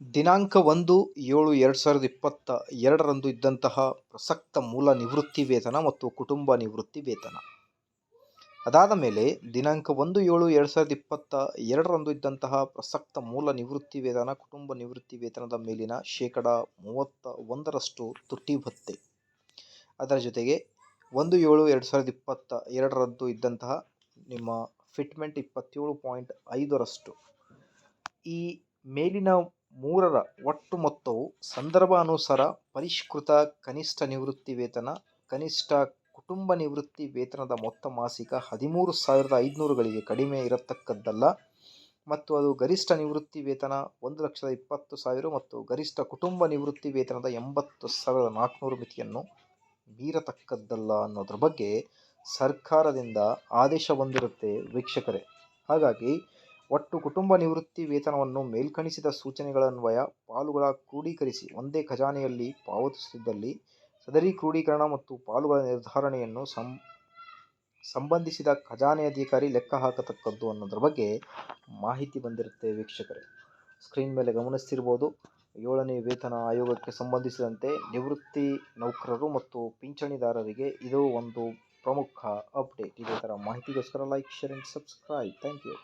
ದಿನಾಂಕ ಒಂದು ಏಳು ಎರಡು ಸಾವಿರದ ಇಪ್ಪತ್ತ ಎರಡರಂದು ಇದ್ದಂತಹ ಪ್ರಸಕ್ತ ಮೂಲ ನಿವೃತ್ತಿ ವೇತನ ಮತ್ತು ಕುಟುಂಬ ನಿವೃತ್ತಿ ವೇತನ. ಅದಾದ ಮೇಲೆ ದಿನಾಂಕ ಒಂದು ಏಳು ಎರಡು ಸಾವಿರದ ಇಪ್ಪತ್ತ ಎರಡರಂದು ಇದ್ದಂತಹ ಪ್ರಸಕ್ತ ಮೂಲ ನಿವೃತ್ತಿ ವೇತನ, ಕುಟುಂಬ ನಿವೃತ್ತಿ ವೇತನದ ಮೇಲಿನ ಶೇಕಡ ಮೂವತ್ತ ಒಂದರಷ್ಟು ತುಟ್ಟಿ ಭತ್ತೆ. ಅದರ ಜೊತೆಗೆ ಒಂದು ಏಳು ಎರಡು ಸಾವಿರದ ಇಪ್ಪತ್ತ ಎರಡರಂದು ಇದ್ದಂತಹ ನಿಮ್ಮ ಫಿಟ್ಮೆಂಟ್ ಇಪ್ಪತ್ತೇಳು ಪಾಯಿಂಟ್ ಐದರಷ್ಟು. ಈ ಮೇಲಿನ ಮೂರರ ಒಟ್ಟು ಮೊತ್ತವು ಸಂದರ್ಭಾನುಸಾರ ಪರಿಷ್ಕೃತ ಕನಿಷ್ಠ ನಿವೃತ್ತಿ ವೇತನ, ಕನಿಷ್ಠ ಕುಟುಂಬ ನಿವೃತ್ತಿ ವೇತನದ ಮೊತ್ತ ಮಾಸಿಕ ಹದಿಮೂರು ಸಾವಿರದ ಐದುನೂರುಗಳಿಗೆ ಕಡಿಮೆ ಇರತಕ್ಕದ್ದಲ್ಲ. ಮತ್ತು ಅದು ಗರಿಷ್ಠ ನಿವೃತ್ತಿ ವೇತನ ಒಂದು ಲಕ್ಷದ ಇಪ್ಪತ್ತು ಸಾವಿರ ಮತ್ತು ಗರಿಷ್ಠ ಕುಟುಂಬ ನಿವೃತ್ತಿ ವೇತನದ ಎಂಬತ್ತು ಸಾವಿರದ ನಾಲ್ಕುನೂರು ಮಿತಿಯನ್ನು ಮೀರತಕ್ಕದ್ದಲ್ಲ ಅನ್ನೋದ್ರ ಬಗ್ಗೆ ಸರ್ಕಾರದಿಂದ ಆದೇಶ ಬಂದಿರುತ್ತೆ ವೀಕ್ಷಕರೇ. ಹಾಗಾಗಿ ಒಟ್ಟು ಕುಟುಂಬ ನಿವೃತ್ತಿ ವೇತನವನ್ನು ಮೇಲ್ಕಣಿಸಿದ ಸೂಚನೆಗಳನ್ವಯ ಪಾಲುಗಳ ಕ್ರೋಢೀಕರಿಸಿ ಒಂದೇ ಖಜಾನೆಯಲ್ಲಿ ಪಾವತಿಸುತ್ತಿದ್ದಲ್ಲಿ ಸದರಿ ಕ್ರೋಢೀಕರಣ ಮತ್ತು ಪಾಲುಗಳ ನಿರ್ಧಾರಣೆಯನ್ನು ಸಂ, ಸಂಬಂಧಿಸಿದ ಖಜಾನೆ ಅಧಿಕಾರಿ ಲೆಕ್ಕ ಹಾಕತಕ್ಕದ್ದು ಅನ್ನೋದ್ರ ಬಗ್ಗೆ ಮಾಹಿತಿ ಬಂದಿರುತ್ತೆ ವೀಕ್ಷಕರೇ. ಸ್ಕ್ರೀನ್ ಮೇಲೆ ಗಮನಿಸ್ತಿರ್ಬೋದು, ಏಳನೇ ವೇತನ ಆಯೋಗಕ್ಕೆ ಸಂಬಂಧಿಸಿದಂತೆ ನಿವೃತ್ತಿ ನೌಕರರು ಮತ್ತು ಪಿಂಚಣಿದಾರರಿಗೆ ಇದು ಒಂದು ಪ್ರಮುಖ ಅಪ್ಡೇಟ್. ಇದೇ ಥರ ಮಾಹಿತಿಗೋಸ್ಕರ like share and subscribe thank you